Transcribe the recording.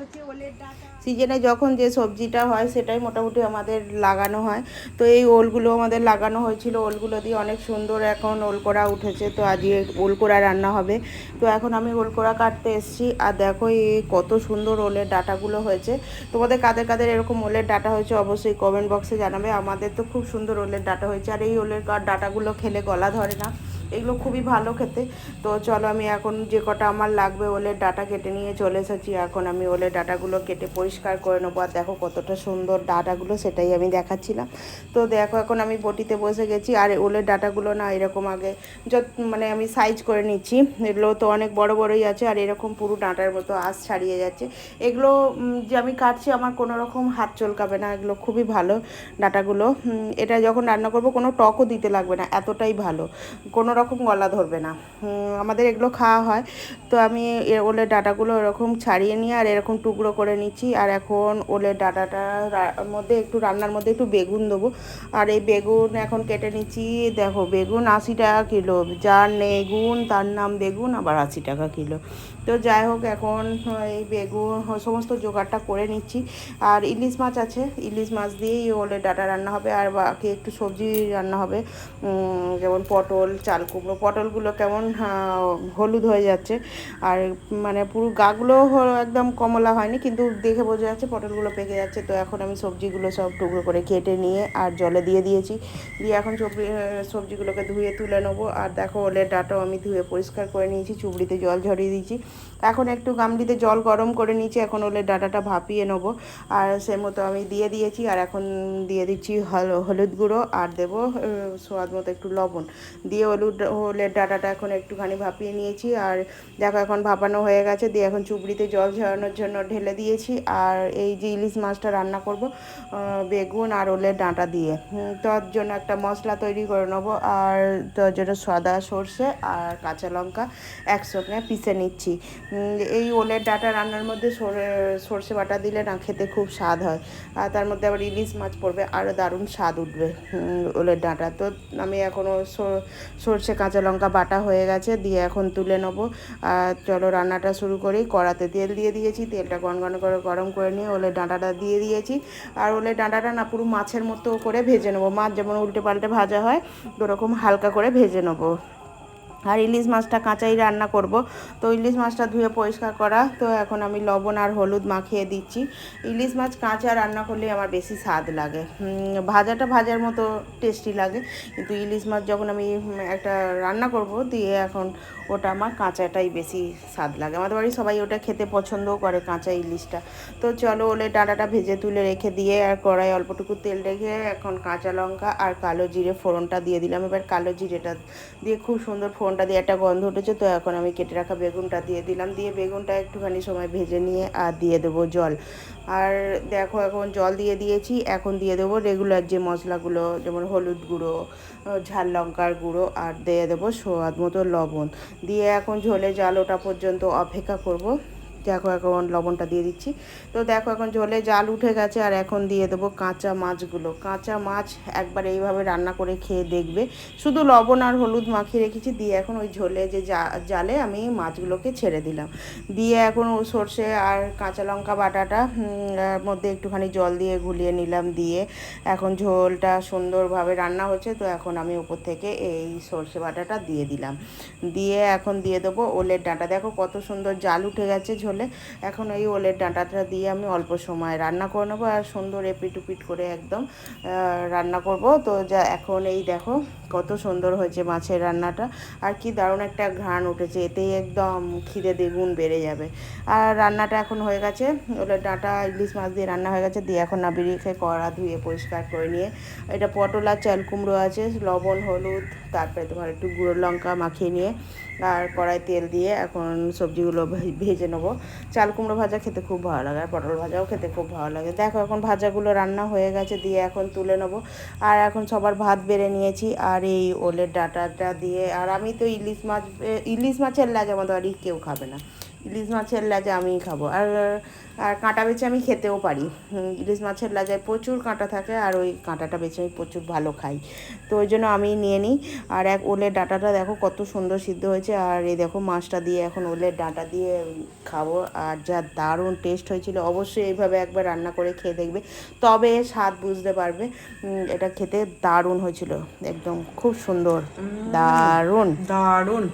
হচ্ছে সিজনে যখন যে সবজিটা হয়, সেটাই মোটামুটি আমাদের লাগানো হয়। তো এই ওলগুলো আমাদের লাগানো হয়েছিল। ওলগুলো দিয়ে অনেক সুন্দর এখন ওল করা উঠেছে। তো আজকে ওল করা রান্না হবে। তো এখন আমি ওল করা কাটতে এসেছি। আর দেখো এই কত সুন্দর ওলের ডাটাগুলো হয়েছে। তোমাদের কাদের কাদের এরকম ওলের ডাটা হয়েছে অবশ্যই কমেন্ট বক্সে জানাবে। আমাদের তো খুব সুন্দর ওলের ডাটা হয়েছে। আর এই ওলের ডাটাগুলো খেলে গলা ধরে না। এগুলো খুবই ভালো খেতে। তো চলো আমি এখন যে কটা আমার লাগবে ওলের ডাটা কেটে নিয়ে চলে এসেছি। এখন আমি ওলের ডাটাগুলো কেটে পরিষ্কার করে নেব। আর দেখো কতটা সুন্দর ডাটাগুলো, সেটাই আমি দেখাচ্ছিলাম। তো দেখো এখন আমি বটিতে বসে গেছি। আর ওলের ডাটাগুলো না এরকম আগে যত মানে আমি সাইজ করে নিচ্ছি। এগুলো তো অনেক বড় বড়ই আছে। আর এরকম পুরো ডাঁটার মতো আঁশ ছাড়িয়ে যাচ্ছে। এগুলো যে আমি কাটছি আমার কোনো রকম হাত চলকাবে না। এগুলো খুবই ভালো ডাটাগুলো। এটা যখন রান্না করব কোনো টকও দিতে লাগবে না। এতটাই ভালো। কোনো রকম গলা ধরবে না। আমাদের এগুলো খাওয়া হয়। তো আমি ওলের ডাটাগুলো এরকম ছাড়িয়ে নিয়ে আর এরকম টুকরো করে নিচ্ছি। আর এখন ওলের ডাটাটা রা- মধ্যে একটু রান্নার মধ্যে একটু বেগুন দেবো। আর এই বেগুন এখন কেটে নিচ্ছি। দেখো, বেগুন আশি টাকা কিলো। যার নেই গুণ তার নাম বেগুন, আবার আশি টাকা কিলো। তো যাই হোক, এখন এই বেগুন সমস্ত জোগাড়টা করে নিচ্ছি। আর ইলিশ মাছ আছে। ইলিশ মাছ দিয়েই ওলের ডাটা রান্না হবে। আর বাকি একটু সবজি রান্না হবে। যেমন পটল, চাল কুমড়ো পটলগুলো কেমন হলুদ হয়ে যাচ্ছে। আর মানে পুরো গাগুলো একদম কমলা হয়নি, কিন্তু দেখে বোঝা যাচ্ছে পটলগুলো পেকে যাচ্ছে। তো এখন আমি সবজিগুলো সব টুকরো করে কেটে নিয়ে আর জলে দিয়ে দিয়েছি। দিয়ে এখন সবজি সবজিগুলোকে ধুয়ে তুলে নেব। আর দেখো ওলের ডাটাও আমি ধুয়ে পরিষ্কার করে নিয়েছি, চুবড়িতে জল ঝরিয়ে দিয়েছি। এখন একটু গামলিতে জল গরম করে নিয়েছি, এখন ওলের ডাটাটা ভাপিয়ে নেব। আর সে মতো আমি দিয়ে দিয়েছি, আর এখন দিয়ে দিচ্ছি হল- হলুদ গুঁড়ো, আর দেবো স্বাদ মতো একটু লবণ। দিয়ে হলুদ ওলের ডাটাটা এখন একটুখানি ভাপিয়ে নিয়েছি। আর দেখো এখন ভাপানো হয়ে গেছে, দিয়ে এখন চুবড়িতে জল ঝরানোর জন্য ঢেলে দিয়েছি। আর এই যে ইলিশ মাছটা রান্না করব বেগুন আর ওলের ডাঁটা দিয়ে। তার জন্য একটা মশলা তৈরি করে নেব। আর তার জন্য সাদা সর্ষে আর কাঁচা লঙ্কা একসঙ্গে পিষে নিচ্ছি। এই ওলের ডাঁটা রান্নার মধ্যে সরে- সর্ষে বাটা দিলে না খেতে খুব স্বাদ হয়। আর তার মধ্যে আবার ইলিশ মাছ পড়বে, আরও দারুণ স্বাদ উঠবে ওলের ডাঁটা। তো আমি এখনও সর্ষে কাঁচা লঙ্কা বাটা হয়ে গেছে, দিয়ে এখন তুলে নেব। আর চলো রান্নাটা শুরু করি। কড়াতে তেল দিয়ে দিয়েছি, তেলটা গন গন করে গরম করে নিয়ে ওলে ডাঁটাটা দিয়ে দিয়েছি। আর ওলে ডাঁটাটা না পুরো মাছের মতো করে ভেজে নেব। মাছ যেমন উল্টে পাল্টে ভাজা হয়, ওরকম হালকা করে ভেজে নেব। আর ইলিশ মাছটা কাঁচাই রান্না করব। তো ইলিশ মাছটা ধুয়ে পরিষ্কার করা। তো এখন আমি লবণ আর হলুদ মাখিয়ে দিচ্ছি। ইলিশ মাছ কাঁচা রান্না করলে আমার বেশি স্বাদ লাগে। ভাজাটা ভাজার মতো টেস্টি লাগে। কিন্তু ইলিশ মাছ যখন আমি একটা রান্না করব, দিয়ে এখন ওটা আমার কাঁচাটাই বেশি স্বাদ লাগে। আমাদের বাড়ি সবাই ওটা খেতে পছন্দও করে, কাঁচা ইলিশটা। তো চলো ওলে ডাঁটাটা ভেজে তুলে রেখে দিয়ে আর কড়াই অল্পটুকু তেল রেখে এখন কাঁচা লঙ্কা আর কালো জিরে ফোড়নটা দিয়ে দিলাম। এবার কালো জিরেটা দিয়ে খুব সুন্দর ফোড়নটা দিয়ে একটা গন্ধ উঠেছে, তো এখন আমি কেটে রাখা বেগুনটা দিয়ে দিলাম। দিয়ে বেগুনটা একটুখানি সময় ভেজে নিয়ে আর দিয়ে দেবো জল। আর দেখো এখন জল দিয়ে দিয়েছি, এখন দিয়ে দেবো রেগুলার যে মশলাগুলো, যেমন হলুদ গুঁড়ো ঝাল লঙ্কার গুঁড়ো, আর দিয়ে দেবো স্বাদ মতো লবণ। দিয়ে এখন ঝোলে জাল ওটা পর্যন্ত অপেক্ষা করব। দেখো এখন লবণটা দিয়ে দিচ্ছি। তো দেখো এখন ঝোলে জাল উঠে গেছে আর এখন দিয়ে দেবো কাঁচা মাছগুলো। কাঁচা মাছ একবার এইভাবে রান্না করে খেয়ে দেখবে। শুধু লবণ আর হলুদ মাখিয়ে রেখেছি, দিয়ে এখন ওই ঝোলে যে জালে আমি মাছগুলোকে ছেড়ে দিলাম। দিয়ে এখন ও সর্ষে আর কাঁচা লঙ্কা বাটাটা মধ্যে একটুখানি জল দিয়ে গুলিয়ে নিলাম। দিয়ে এখন ঝোলটা সুন্দরভাবে রান্না হচ্ছে, তো এখন আমি উপর থেকে এই সর্ষে বাটাটা দিয়ে দিলাম। দিয়ে এখন দিয়ে দেবো ওলের ডাঁটা। দেখো কত সুন্দর জাল উঠে গেছে ঝোলে। এখন এই ওলের ডাঁটাটা দিয়ে আমি অল্প সময় রান্না করে নেব আর সুন্দর এপিট উপিট করে একদম রান্না করব। তো যা এখন এই দেখো কত সুন্দর হয়েছে মাছের রান্নাটা। আর কি দারুণ একটা ঘ্রাণ উঠেছে, এতেই একদম খিদে দ্বিগুণ বেড়ে যাবে। আর রান্নাটা এখন হয়ে গেছে, ওলের ডাঁটা, ইলিশ মাছ দিয়ে রান্না হয়ে গেছে। দিয়ে এখন নাবিড়িয়ে খেয়ে কড়া ধুয়ে পরিষ্কার করে নিয়ে, এটা পটল আর চাল কুমড়ো আছে, লবণ, হলুদ, তারপরে তোমার একটু গুঁড়ো লঙ্কা মাখিয়ে নিয়ে, আর কড়াই তেল দিয়ে এখন সবজিগুলো ভেজে নেব। চাল কুমড়ো ভাজা খেতে খুব ভালো লাগে, আর পটল ভাজাও খেতে খুব ভালো লাগে। দেখো, এখন ভাজাগুলো রান্না হয়ে গেছে, দিয়ে এখন তুলে নেব। আর এখন সবার ভাত বেড়ে নিয়েছি, আর এই ওলের ডাটাটা দিয়ে। আর আমি তো ইলিশ মাছ ইলিশ মাছের লাগে আমাদের বাড়ি কেউ খাবে না। ইলিশ মাছের লেজা আমিই খাব। আর আর কাঁটা বেছে আমি খেতেও পারি। ইলিশ মাছের লাজায় প্রচুর কাঁটা থাকে আর ওই কাঁটাটা বেছে আমি প্রচুর ভালো খাই। তো ওই জন্য আমি নিয়ে নিই। আর এক ওলের ডাঁটাটা দেখো কত সুন্দর সিদ্ধ হয়েছে। আর এই দেখো মাছটা দিয়ে এখন ওলের ডাঁটা দিয়ে খাব। আর যা দারুণ টেস্ট হয়েছিল অবশ্যই এইভাবে একবার রান্না করে খেয়ে দেখবে। তবে স্বাদ বুঝতে পারবে। এটা খেতে দারুণ হয়েছিল। একদম খুব সুন্দর। দারুণ। দারুণ।